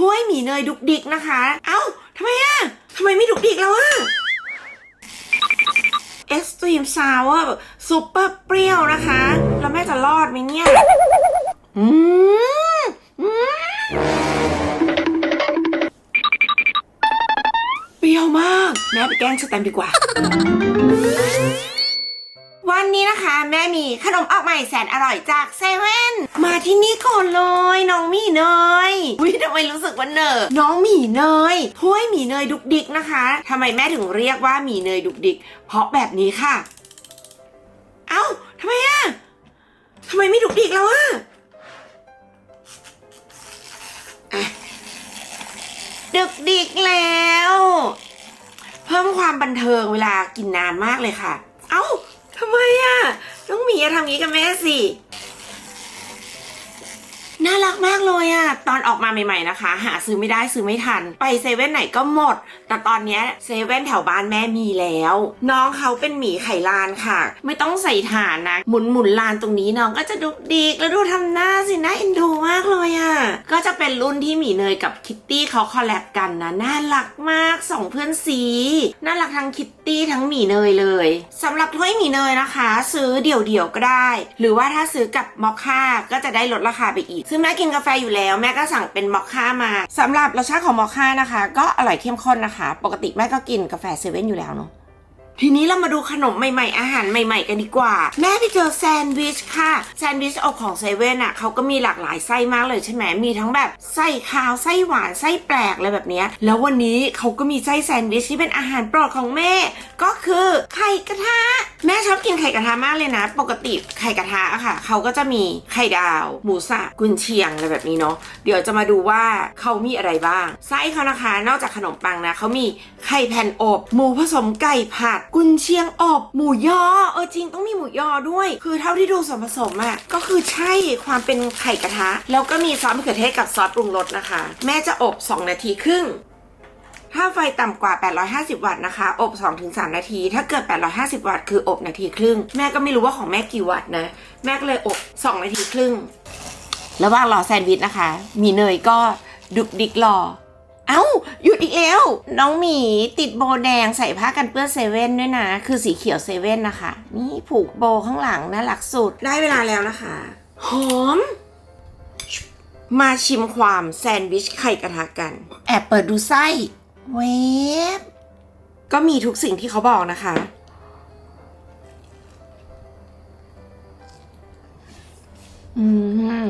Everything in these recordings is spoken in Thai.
ถ้วยหมี่เนยดุกดิกนะคะ เอ้าทำไมอะทำไมไม่ดุกดิกแล้วอะเอ็กซ์ตรีมซาวร์ซุปเปอร์เปรี้ยวนะคะ แล้วแม่จะรอดไหมเนี่ย อืมอืมเปรี้ยวมาก แม่ไปแกล้งสแตมดีกว่า วันนี้นะคะ แม่มีขนมออกใหม่แสนอร่อยจากเซเว่น มาที่นี่ก่อนเลยน้องหมีเนยวิทำไมรู้สึกว่าเนอน้องหมีเนยถ้วยหมีเนยดุกดิกนะคะทำไมแม่ถึงเรียกว่าหมีเนยดุกดิก เพราะแบบนี้ค่ะ เอ้าทำไมอะทำไมไม่ดุกดิกแล้วอะอะดึกดิกแล้ว เพิ่มความบันเทิงเวลากินนานมากเลยค่ะ เอ้าทำไมอะน้องหมีอย่าทำงี้กับแม่สิ มากเลยอะตอนออกมาใหม่ ๆนะคะ หาซื้อไม่ได้ซื้อไม่ทัน ไปเซเว่นไหนก็หมด แต่ตอนนี้เซเว่นแถวบ้านแม่มีแล้ว น้องเขาเป็นหมีไข่ลานค่ะ ไม่ต้องใส่ฐานนะ หมุนหมุนลานตรงนี้น้องก็จะดุกดิกแล้วดูทำหน้าสิน่าเอ็นดูมากเลยอะก็จะเป็นรุ่นที่หมีเนยกับคิตตี้เขาคอลแลบกันนะน่ารักมากสองเพื่อนสีน่ารักทั้งคิต ตี้ทั้งหมี่เนยเลยสำหรับถ้วยหมี่เนยนะคะ ซื้อเดี่ยวๆก็ได้ หรือว่าถ้าซื้อกับมอคค่าก็จะได้ลดราคาไปอีกซึ่งแม่กินกาแฟอยู่แล้ว แม่ก็สั่งเป็นมอคค่ามาสำหรับรสชาติของมอคค่านะคะ ก็อร่อยเข้มข้นนะคะ ปกติแม่ก็กินกาแฟเซเว่นอยู่แล้วเนาะ ทีนี้เรามาดูขนมใหม่ๆ อาหารใหม่ ๆ กันดีกว่า แม่ไปเจอแซนด์วิชค่ะแซนด์วิชอบของเซเว่นอะเขาก็มีหลากหลายไส้มากเลยใช่ไหมมีทั้งแบบไส้ขาวไส้หวานไส้แปลกอะไรแบบนี้แล้ววันนี้เขาก็มีไส้แซนด์วิชที่เป็นอาหารโปรดของแม่ ก็คือไข่กระทะแม่ชอบกินไข่กระทะมากเลยนะ ปกติไข่กระทะอะค่ะเขาก็จะมีไข่ดาว หมูสับกุนเชียงอะไรแบบนี้เนาะเดี๋ยวจะมาดูว่าเขามีอะไรบ้างไส้เขานะคะ นอกจากขนมปังนะเขามีไข่แผ่นอบ หมูผสมไก่ผัดกุนเชียงอบหมูยอเออจริงต้องมีหมูยอด้วย คือเท่าที่ดูส่วนผสมอะก็คือใช่ความเป็นไข่กระทะ แล้วก็มีซอสมะเขือเทศกับซอสปรุงรสนะคะ แม่จะอบ 2 นาทีครึ่งถ้าไฟต่ำกว่า 850 วัตต์นะคะ อบ 2-3 นาที ถ้าเกิด 850 วัตต์ คืออบนาทีครึ่ง แม่ก็ไม่รู้ว่าของแม่กี่วัตต์นะ แม่ก็เลยอบ 2 นาทีครึ่ง ระหว่างรอแซนด์วิชนะคะ มีเนยก็ดุกดิกรอ เอ้า หยุดอีกแล้ว น้องหมีติดโบแดงใส่ผ้ากันเปื้อนเซเว่นด้วยนะ คือสีเขียวเซเว่นนะคะ นี่ผูกโบข้างหลังน่ารักสุด ได้เวลาแล้วนะคะ หอม มาชิมความแซนด์วิชไข่กระทะกัน แอบเปิดดูไส้ เวฟก็มีทุกสิ่งที่เขาบอกนะคะ อืม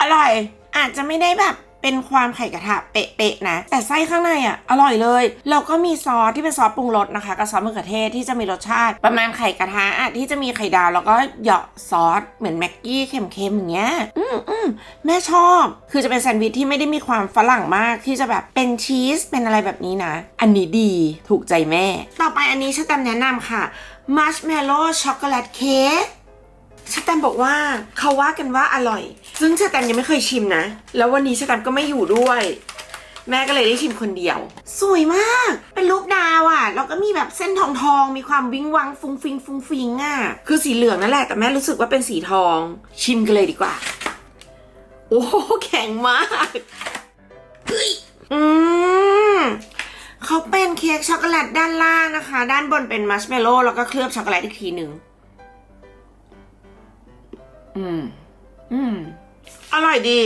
อร่อย อาจจะไม่ได้แบบ เป็นความไข่กระทะเป๊ะๆนะ แต่ไส้ข้างในอะอร่อยเลยแล้วก็มีซอสที่เป็นซอสปรุงรสนะคะกับซอสมะเขือเทศที่จะมีรสชาติ ประมาณไข่กระทะอะที่จะมีไข่ดาวแล้วก็เหยาะซอสเหมือนแม็กกี้เค็มๆอย่างเงี้ยอืมอืมแม่ชอบ คือจะเป็นแซนด์วิชที่ไม่ได้มีความฝรั่งมากที่จะแบบเป็นชีสเป็นอะไรแบบนี้นะ อันนี้ดีถูกใจแม่ ต่อไปอันนี้ชะตาแนะนำค่ะมัชเมลโล่ช็อกโกแลตเค้ก ชาแตมบอกว่าเขาว่ากันว่าอร่อย ซึ่งชาแตมยังไม่เคยชิมนะ แล้ววันนี้ชาแตมก็ไม่อยู่ด้วย แม่ก็เลยได้ชิมคนเดียว สวยมาก เป็นรูปดาวอะ่ะ แล้วก็มีแบบเส้นทองทองมีความวิงวังฟุ้งฟิงฟุ้งฟิงอะ่ะ คือสีเหลืองนั่นแหละ แต่แม่รู้สึกว่าเป็นสีทอง ชิมกันเลยดีกว่า โอ้โหแข็งมากเฮ้ยอืมเขาเป็นเค้กช็อกโกแลตด้านล่างนะคะ ด้านบนเป็นมัชเมลโล่แล้วก็เคลือบช็อกโกแลตอีกทีหนึ่ง อืม อืม อร่อยดี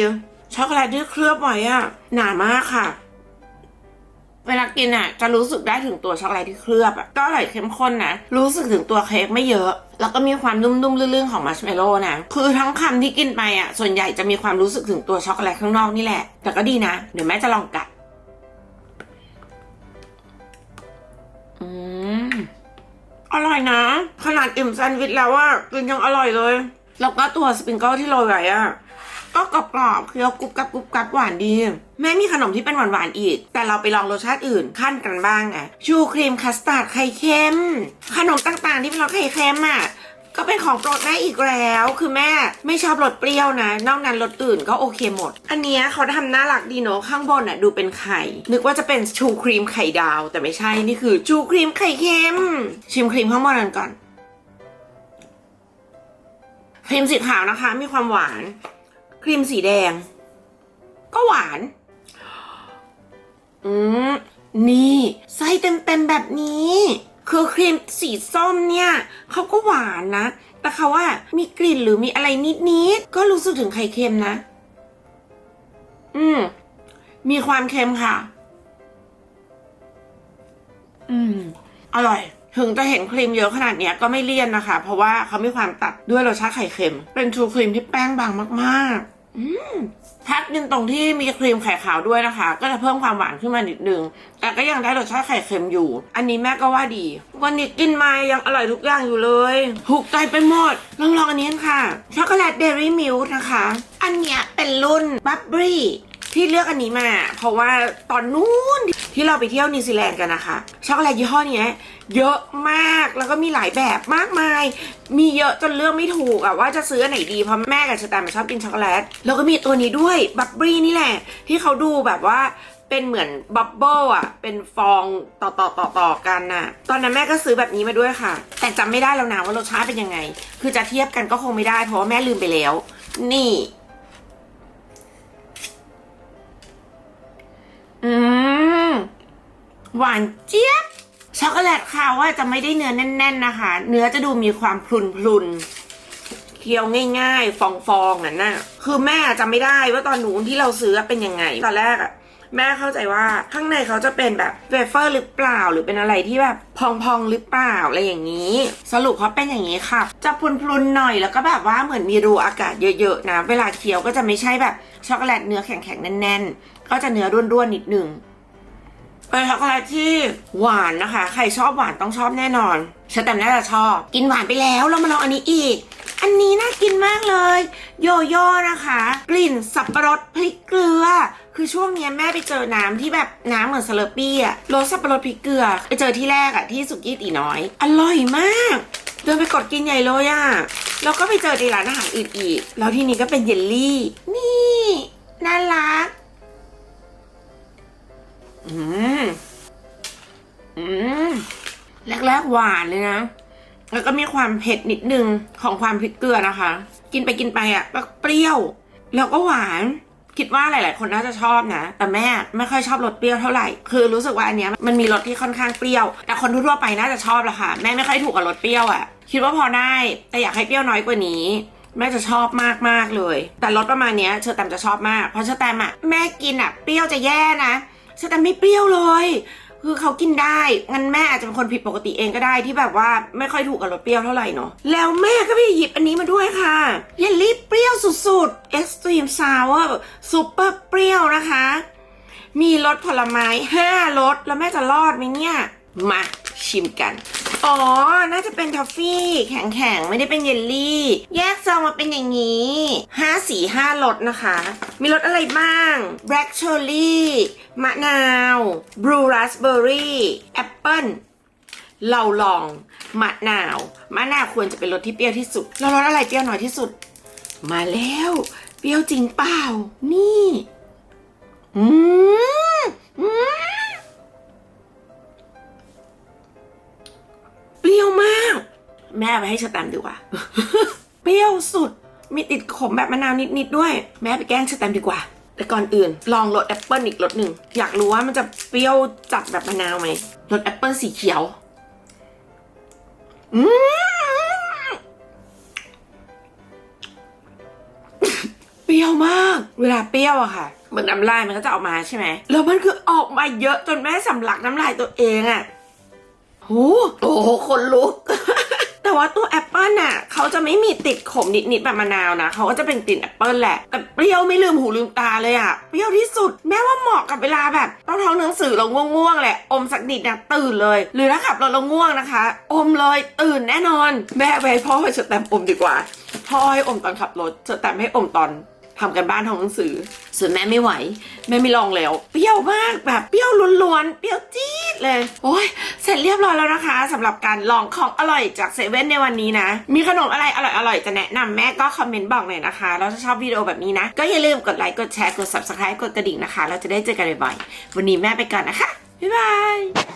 ช็อกโกแลตที่เคลือบไว้อะหนามากค่ะ เวลากินอะจะรู้สึกได้ถึงตัวช็อกโกแลตที่เคลือบอะก็อร่อยเข้มข้นนะ รู้สึกถึงตัวเค้กไม่เยอะ แล้วก็มีความนุ่มๆลื่นๆของมัชเมลโล่นะ คือทั้งคำที่กินไปอะส่วนใหญ่จะมีความรู้สึกถึงตัวช็อกโกแลตข้างนอกนี่แหละ แต่ก็ดีนะ เดี๋ยวแม่จะลองกัด อืม อร่อยนะ ขนาดอิ่มแซนด์วิชแล้วอะกินยังอร่อยเลย แล้วก็ตัวสปริงเกิลที่โรยไว้อะก็กรอบๆเคี้ยวกรุบกรับกรุบกรับหวานดี แม่มีขนมที่เป็นหวานๆอีก แต่เราไปลองรสชาติอื่นขั้นกันบ้างไงชูครีมคัสตาร์ดไข่เค็ม ขนมต่างๆที่เป็นรสไข่เค็มอะก็เป็นของโปรดแม่อีกแล้ว คือแม่ไม่ชอบรสเปรี้ยวนะ นอกนั้นรสอื่นก็โอเคหมด อันนี้เขาทำน่ารักดีเนอะข้างบนอะดูเป็นไข่ นึกว่าจะเป็นชูครีมไข่ดาว แต่ไม่ใช่ นี่คือชูครีมไข่เค็ม ชิมครีมข้างบนกันก่อน ครีมสีขาวนะคะ มีความหวาน ครีมสีแดง ก็หวาน อืม นี่ไส้เต็มๆแบบนี้ คือครีมสีส้มเนี่ย เขาก็หวานนะ แต่เขาว่ามีกลิ่นหรือมีอะไรนิดๆ ก็รู้สึกถึงไข่เค็มนะ อืม มีความเค็มค่ะ อืม อร่อย ถึงจะเห็นครีมเยอะขนาดเนี้ยก็ไม่เลี่ยนนะคะ เพราะว่าเขามีความตัดด้วยรสชาติไข่เค็ม เป็นชูครีมที่แป้งบางมากๆ อืมพักหนึ่งตรงที่มีครีมไข่ขาวด้วยนะคะ ก็จะเพิ่มความหวานขึ้นมานิดนึง แต่ก็ยังได้รสชาติไข่เค็มอยู่ อันนี้แม่ก็ว่าดี วันนี้กินมายังอร่อยทุกอย่างอยู่เลยถูกใจไปหมด ลองลองอันนี้กันค่ะ ช็อกโกแลตเดรี่มิลค์นะคะ อันเนี้ยเป็นรุ่นบับบี้ที่เลือกอันนี้มา เพราะว่าตอนนู้น ที่เราไปเที่ยวนิวซีแลนด์กันนะคะ ช็อกโกแลตยี่ห้อนี้เยอะมากแล้วก็มีหลายแบบมากมาย มีเยอะจนเลือกไม่ถูกอะว่าจะซื้ออันไหนดีเพราะแม่กับชะตามันชอบกินช็อกโกแลตแล้วก็มีตัวนี้ด้วยบับบี้นี่แหละ ที่เขาดูแบบว่าเป็นเหมือนบับเบิลอะเป็นฟองต่อต่อต่อต่อกันน่ะ ตอนนั้นแม่ก็ซื้อแบบนี้มาด้วยค่ะ แต่จำไม่ได้แล้วนะว่ารสชาติเป็นยังไง คือจะเทียบกันก็คงไม่ได้เพราะว่าแม่ลืมไปแล้ว นี่ อืม หวานเจี๊ยบ ช็อกโกแลตค่ะว่าจะไม่ได้เนื้อแน่น ๆนะคะ เนื้อจะดูมีความพลุนๆเคี้ยวง่าย ๆ ฟองๆอะน่ะคือแม่จำไม่ได้ว่าตอนหนูที่เราซื้อเป็นยังไงตอนแรกอะแม่เข้าใจว่าข้างในเขาจะเป็นแบบเวเฟอร์หรือเปล่า หรือเป็นอะไรที่แบบพองๆหรือเปล่าอะไรอย่างนี้ สรุปเขาเป็นอย่างนี้ค่ะ จะพลุนๆหน่อยแล้วก็แบบว่าเหมือนมีรูอากาศเยอะๆนะ เวลาเคี้ยวก็จะไม่ใช่แบบช็อกโกแลตเนื้อแข็งๆแน่นๆ ก็จะเนื้อร่วนๆนิดนึง เป็นช็อกโกแลตที่หวานนะคะ ใครชอบหวานต้องชอบแน่นอนฉันแต่น่าจะชอบ กินหวานไปแล้วเรามาลองอันนี้อีก อันนี้น่ากินมากเลย โยโย่นะคะ กลิ่นสับปะรดพริกเกลือ คือช่วงเนี้ยแม่ไปเจอน้ำที่แบบน้ำเหมือนสลอปี้อะรสสับปะรดพริกเกลือไปเจอที่แรกอะที่สุกี้ตีน้อย อร่อยมาก เดินไปกดกินใหญ่เลยอะแล้วก็ไปเจอในร้านอาหารอื่นอีกแล้วที่นี้ก็เป็นเยลลี่ นี่น่ารัก แรกๆหวานเลยนะ แล้วก็มีความเผ็ดนิดนึงของความพริกเกลือนะคะ กินไปกินไปอะก็เปรี้ยว แล้วก็หวาน คิดว่าหลาย ๆ คนน่าจะชอบนะ แต่แม่ไม่ค่อยชอบรสเปรี้ยวเท่าไหร่ คือรู้สึกว่าอันเนี้ยมันมีรสที่ค่อนข้างเปรี้ยว แต่คนทั่วๆไปน่าจะชอบละค่ะ แม่ไม่ค่อยถูกกับรสเปรี้ยวอะ คิดว่าพอได้ แต่อยากให้เปรี้ยวน้อยกว่านี้แม่จะชอบมากมากเลย แต่รสประมาณเนี้ยเชอร์แตมจะชอบมาก เพราะเชอร์แตมอะแม่กินอะเปรี้ยวจะแย่นะเชอร์แตมไม่เปรี้ยวเลย คือเขากินได้งั้นแม่อาจจะเป็นคนผิดปกติเองก็ได้ที่แบบว่าไม่ค่อยถูกกับรสเปรี้ยวเท่าไหร่เนาะแล้วแม่ก็ไปหยิบอันนี้มาด้วยค่ะเยลลี่เปรี้ยวสุดๆ Extreme Sour ซูเปอร์เปรี้ยวนะคะ มีรสผลไม้5รสแล้วแม่จะรอดไหมเนี่ยมา ชิมกัน อ๋อ น่าจะเป็นทอฟฟี่ แข็งๆ ไม่ได้เป็นเยลลี่ แยกซองมาเป็นอย่างนี้ห้าสีห้ารสนะคะ มีรสอะไรบ้าง black cherry มะนาว blue raspberry แอปเปิ้ลเราลองมะนาว มะนาวควรจะเป็นรสที่เปรี้ยวที่สุด แล้วรสอะไรเปรี้ยวน้อยที่สุด มาแล้ว เปรี้ยวจริงเปล่า นี่ อืม ม่ไปให้ชะแตมดีกว่า เปรี้ยวสุด มีติดขมแบบมะนาวนิดๆด้วย แม่ไปแกล้งชะแตมดีกว่า แต่ก่อนอื่น ลองรสแอปเปิลอีกรสหนึ่ง อยากรู้ว่ามันจะเปรี้ยวจัดแบบมะนาวไหมรสแอปเปิลสีเขียว อืมเปรี้ยวมาก เวลาเปรี้ยวอะค่ะเหมือนน้ำลายมันก็จะออกมาใช่ไหมแล้วมันคือออกมาเยอะจนแม่สำลักน้ำลายตัวเองอะโอ้โหคนลุก แต่ว่าตัวแอปเปิลน่ะเขาจะไม่มีติดขมนิดๆแบบมะนาวนะเขาก็จะเป็นกลิ่นแอปเปิลแหละแต่เปรี้ยวไม่ลืมหูลืมตาเลยอะเปรี้ยวที่สุด แม้ว่าเหมาะกับเวลาแบบต้องท้องหนังสือเราง่วงๆแหละอมสักนิดนะตื่นเลย หรือถ้าขับรถเราง่วงนะคะ อมเลยตื่นแน่นอน แม่ไว้พ่อไปเชดแตมอมดีกว่าพ่อให้อมตอนขับรถเชดแตมให้อมตอนทำกันบ้านท้องหนังสือ ส่วนแม่ไม่ไหว แม่ไม่ลองแล้ว เปรี้ยวมากแบบเปรี้ยวล้วนๆ เปรี้ยวจี๊ เลย โอ้ยเสร็จเรียบร้อยแล้วนะคะสำหรับการลองของอร่อยจากเซเว่นในวันนี้นะ มีขนมอะไรอร่อยๆ จะแนะนำแม่ก็คอมเมนต์บอกหน่อยนะคะ แล้วถ้าชอบวิดีโอแบบนี้นะ ก็อย่าลืมกดไลค์กดแชร์กด subscribe กดกระดิ่งนะคะ เราจะได้เจอกันบ่อยๆ วันนี้แม่ไปก่อนนะคะบ๊ายบาย